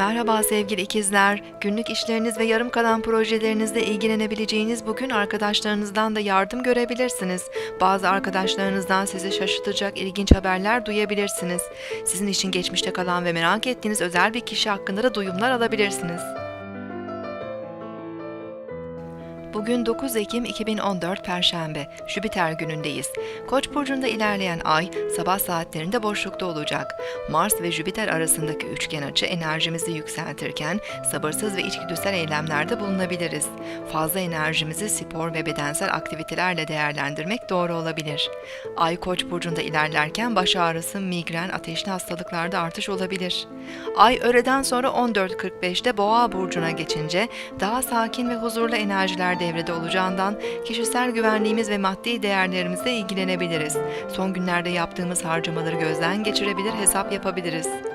Merhaba sevgili ikizler. Günlük işleriniz ve yarım kalan projelerinizle ilgilenebileceğiniz bugün arkadaşlarınızdan da yardım görebilirsiniz. Bazı arkadaşlarınızdan sizi şaşırtacak ilginç haberler duyabilirsiniz. Sizin için geçmişte kalan ve merak ettiğiniz özel bir kişi hakkında da duyumlar alabilirsiniz. Bugün 9 Ekim 2014 Perşembe, Jüpiter günündeyiz. Koç burcunda ilerleyen ay sabah saatlerinde boşlukta olacak. Mars ve Jüpiter arasındaki üçgen açı enerjimizi yükseltirken sabırsız ve içgüdüsel eylemlerde bulunabiliriz. Fazla enerjimizi spor ve bedensel aktivitelerle değerlendirmek doğru olabilir. Ay Koç burcunda ilerlerken baş ağrısı, migren, ateşli hastalıklarda artış olabilir. Ay öğleden sonra 14.45'te Boğa burcuna geçince daha sakin ve huzurlu enerjiler devrede olacağından kişisel güvenliğimiz ve maddi değerlerimizle ilgilenebiliriz. Son günlerde yaptığımız harcamaları gözden geçirebilir, hesap yapabiliriz.